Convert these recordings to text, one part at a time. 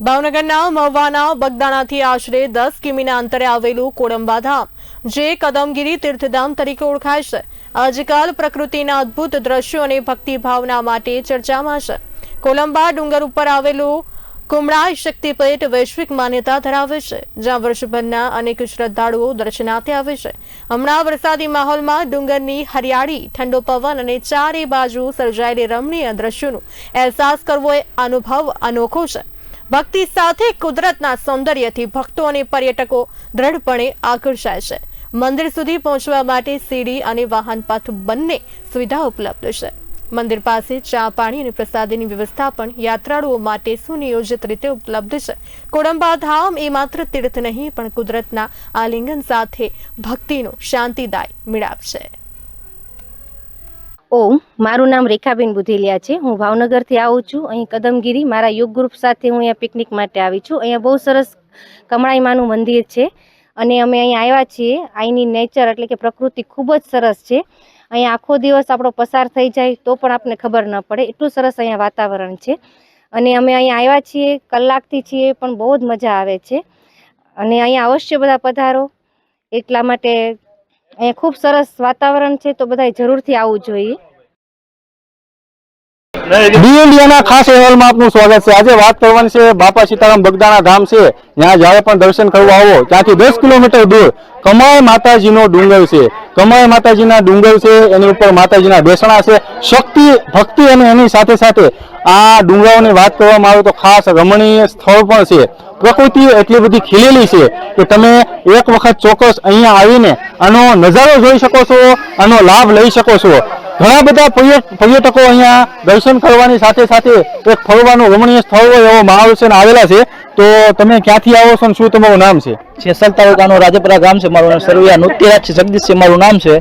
ભાવનગરના મહુવાના બગદાણાથી આશરે દસ કિમીના અંતરે આવેલું કોડંબા ધામ, જે કદમગીરી તીર્થધામ તરીકે ઓળખાય છે. આજકાલ પ્રકૃતિના અદ્ભુત દ્રશ્યો અને ભક્તિભાવના માટે ચર્ચામાં છે. કોલંબા ડુંગર ઉપર આવેલું કુમળાઈ શક્તિપીઠ વૈશ્વિક માન્યતા ધરાવે છે, જ્યાં વર્ષભરના અનેક શ્રદ્ધાળુઓ દર્શનાર્થે આવે છે. હમણાં વરસાદી માહોલમાં ડુંગરની હરિયાળી, ઠંડો પવન અને ચારે બાજુ સર્જાયેલી રમણીય દ્રશ્યોનો અહેસાસ કરવો એ અનુભવ અનોખો છે. ભક્તિ સાથે કુદરતના સૌંદર્યથી ભક્તો અને પર્યટકો દ્રઢપણે આકર્ષાય છે. મંદિર સુધી પહોંચવા માટે સીડી અને વાહન પથ બંને સુવિધા ઉપલબ્ધ છે. મંદિર પાસે ચા, પાણી અને પ્રસાદીની વ્યવસ્થા પણ યાત્રાળુઓ માટે સુનિયોજિત રીતે ઉપલબ્ધ છે. કોડંબા ધામ એ માત્ર તીર્થ નહીં, પણ કુદરતના આલિંગન સાથે ભક્તિનો શાંતિદાય મિળાપ છે. ઓમ મારું નામ રેખાબેન બુધેલિયા છે. હું ભાવનગરથી આવું છું. અહીં કદમગીરી, મારા યોગ ગ્રુપ સાથે હું અહીંયા પિકનિક માટે આવી છું. અહીંયા બહુ સરસ કમળાઈમાનું મંદિર છે. અને અમે અહીંયા આવ્યા છીએ. અહીંની નેચર એટલે કે પ્રકૃતિ ખૂબ જ સરસ છે. અહીંયા આખો દિવસ આપણો પસાર થઈ જાય તો પણ આપણને ખબર ન પડે. એટલું સરસ અહીંયા વાતાવરણ છે. અને અમે અહીંયા આવ્યા છીએ, કલાકથી છીએ, પણ બહુ જ મજા આવે છે. અને અહીંયા અવશ્ય બધા પધારો. એટલા માટે અહીંયા ખૂબ સરસ વાતાવરણ છે તો બધાએ જરૂરથી આવવું જોઈએ. ડી ઇન્ડિયાના ખાસ અહેવાલમાં આપનું સ્વાગત છે. આજે વાત કરવાની છે બાપા સીતારામ બગદાણા ધામ છે. ત્યાં જ્યારે પણ દર્શન કરવા આવો, ત્યાંથી દસ કિલોમીટર દૂર કમાય માતાજીનો ડુંગર છે. કમાય માતાજીના ડુંગર છે, એની ઉપર માતાજીના બેસણા છે. શક્તિ, ભક્તિ અને એની સાથે સાથે આ ડુંગરાઓની વાત કરવામાં આવે તો ખાસ રમણીય સ્થળ પણ છે. પ્રકૃતિ એટલી બધી ખીલેલી છે કે તમે એક વખત ચોક્કસ અહીંયા આવીને આનો નજારો જોઈ શકો છો, આનો લાભ લઈ શકો છો. ઘણા બધા પર્યટકો અહીંયા દર્શન કરવાની સાથે સાથે એક ફરવાનું રમણીય સ્થળ હોય એવો માહોલ છે આવેલા છે. તો તમે ક્યાંથી આવો છો શું તમારું નામ છે? છેસલ તાલુકાનું રાજપરા ગામ છે. મારું નામ સરવૈયા નૃત્યરાજ છે. જગદીશ છે. મારું નામ છે.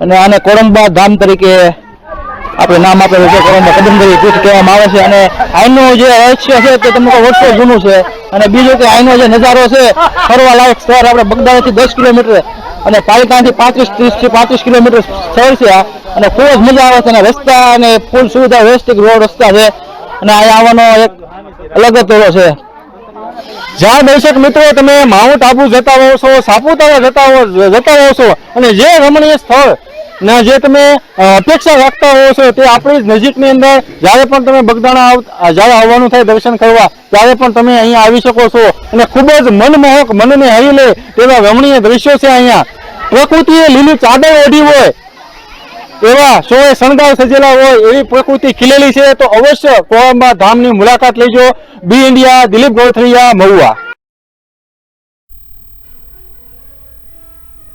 અને આને કોરંબા ધામ તરીકે આપણે નામ આપેલું છે કોરંબા કદમગીરી પીઠ કહેવામાં આવે છે અને અહીંનું જે રહસ્ય છે તે તમને વર્ષો જૂનું છે. અને બીજું કે આઈનો જે નજારો છે, ફરવા લાયક સ્થળ આપણે બગદાણાથી દસ કિલોમીટર અને પાલિકાથી પાંત્રીસ ત્રીસથી પાંત્રીસ કિલોમીટર સ્થળ છે અને ખૂબ જ મજા આવે છે અને રસ્તા અને પુલ સુવિધા, વ્યવસ્થિત રોડ રસ્તા છે. અને અહીંયા આવવાનો એક અલગ જ પેલો છે. જ્યાં દર્શક મિત્રો તમે માઉન્ટ આબુ જતા હોવ છો, સાપુતારા જતા હોવ જતા હોવ છો અને જે રમણીય સ્થળ ના, જે તમે અપેક્ષા રાખતા હોવ છો તે આપણી જ નજીકની અંદર, જ્યારે પણ તમે બગદાણા જ્યારે આવવાનું થાય દર્શન કરવા, ત્યારે પણ તમે અહીંયા આવી શકો છો. અને ખૂબ જ મનમોહક, મનને હરી લે તેવા રમણીય દ્રશ્યો છે અહીંયા. પ્રકૃતિએ લીલી ચાદર ઓઢી હોય, એવા સોએ શણગાર સજેલા હોય, એવી પ્રકૃતિ ખીલેલી છે, તો અવશ્ય કોળંબા ધામની મુલાકાત લેજો. B India, Dilip Gothariya Mahuva.